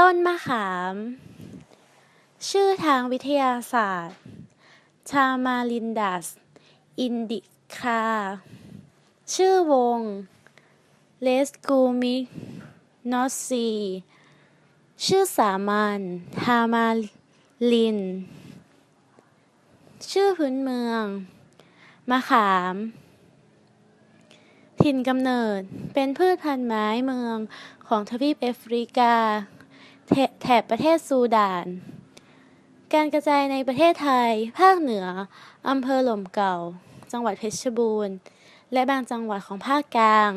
ต้นมะขาม ชื่อทางวิทยาศาสตร์ ชามาลินดัส อินดิคา ชื่อวง เลสกูมินอสซี ชื่อสามัญ ทามาลิน ชื่อพื้นเมือง มะขาม ถิ่นกำเนิด เป็นพืชพันธุ์ไม้เมืองของทวีปแอฟริกา แถบประเทศซูดาน การกระจายในประเทศไทย ภาคเหนือ อำเภอหล่มเก่า จังหวัดเพชรบูรณ์ และบางจังหวัดของภาคกลาง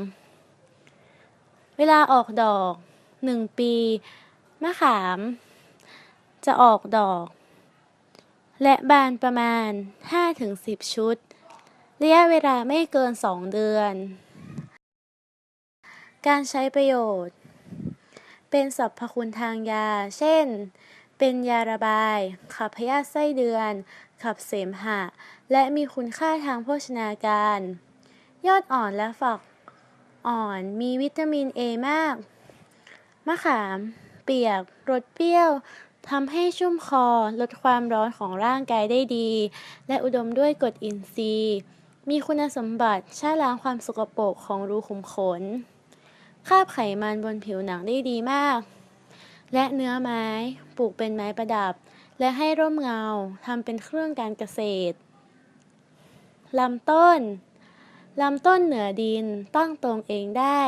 เวลาออกดอกหนึ่งปี มะขาม จะออกดอก และบานประมาณ 5-10 ชุด ระยะเวลาไม่เกิน 2 เดือน การใช้ประโยชน์ เป็นสรรพคุณทางยา เช่น เป็นยาระบาย ขับพยาธิไส้เดือน ขับเสมหะ และมีคุณค่าทางโภชนาการ ยอดอ่อนและฝักอ่อนมีวิตามินเอมาก มะขาม เปียก รสเปรี้ยวทำให้ชุ่มคอ ลดความร้อนของร่างกายได้ดี และอุดมด้วยกรดอินทรีย์ มีคุณสมบัติชะล้างความสกปรกของรูขุมขน คาบไขมันบนผิวหนังได้ดีมาก และเนื้อไม้ปลูกเป็นไม้ประดับ และให้ร่มเงาทำเป็นเครื่องการเกษตรลำต้นลำต้นเหนือดินตั้งตรงเองได้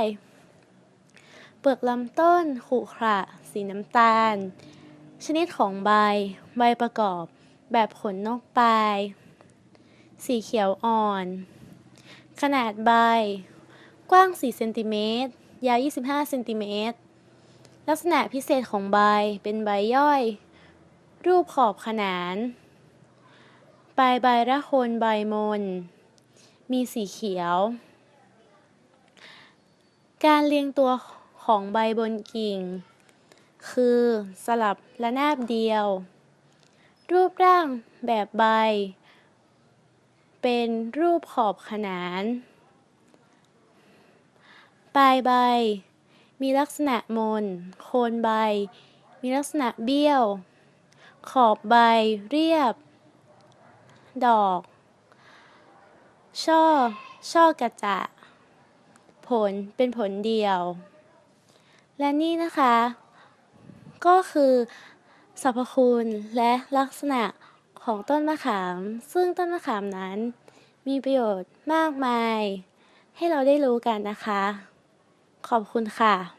เปลือกลำต้นขรุขระสีน้ำตาล ชนิดของใบ ใบประกอบแบบขนนกปลาย สีเขียวอ่อน ขนาดใบ กว้าง 4 เซนติเมตร ยาว 25เซนติเมตร ลักษณะพิเศษของใบเป็นใบย่อย รูปขอบขนาน ปลายใบระโคนใบมน มีสีเขียว การเรียงตัวของใบบนกิ่ง คือสลับระนาบเดียว รูปร่างแบบใบ เป็นรูปขอบขนาน ลายใบ มีลักษณะมน โคนใบ มีลักษณะเบี้ยว ขอบใบเรียบ ดอก ช่อ ช่อกระจะ ผลเป็นผลเดียว และนี่นะคะ ก็คือสรรพคุณและลักษณะของต้นมะขาม ซึ่งต้นมะขามนั้น มีประโยชน์มากมาย ให้เราได้รู้กันนะคะ ขอบคุณค่ะ